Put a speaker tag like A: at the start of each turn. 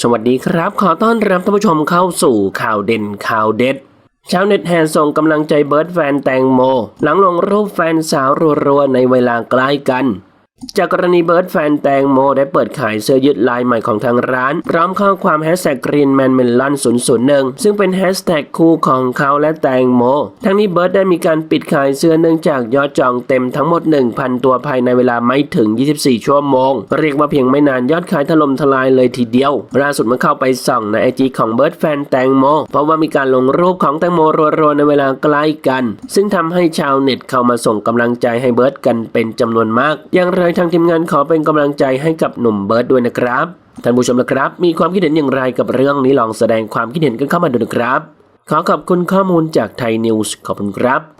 A: สวัสดีครับ ขอต้อนรับท่านผู้ชมเข้าสู่ข่าวเด่นข่าวเด็ด ชาวเน็ตแห่ส่งกำลังใจเบิร์ดแฟนแตงโม หลังลงรูปแฟนสาวรัวๆในเวลาใกล้กัน จากกรณีเบิร์ดแฟนแตงโมได้เปิดขายเสื้อยืดลายใหม่ของทางร้าน พร้อมข้อความแฮชแท็กกรีนแมนเมลอน001 ซึ่งเป็นแฮชแท็กคู่ของเขาและแตงโม ทั้งนี้เบิร์ดได้มีการปิดขายเสื้อเนื่องจากยอดจองเต็มทั้งหมด 1,000 ตัวภายในเวลาไม่ถึง 24 ชั่วโมง เรียกว่าเพียงไม่นานยอดขายถล่มทลายเลยทีเดียว ล่าสุดเมื่อเข้าไปส่องในไอจีของเบิร์ดแฟนแตงโมเพราะว่ามีการลงรูปของแตงโมรัวๆในเวลาใกล้กัน ซึ่งทำให้ชาวเน็ตเข้ามาส่งกำลังใจให้เบิร์ดกันเป็นจำนวนมากอย่างไรทางทีมงานขอเป็นกำลังใจให้กับหนุ่มเบิร์ดด้วยนะครับท่านผู้ชมนะครับ มีความคิดเห็นอย่างไรกับเรื่องนี้ลองแสดงความคิดเห็นกันเข้ามาดูนะครับ ขอขอบคุณข้อมูลจากไทยนิวส์ขอบคุณครับ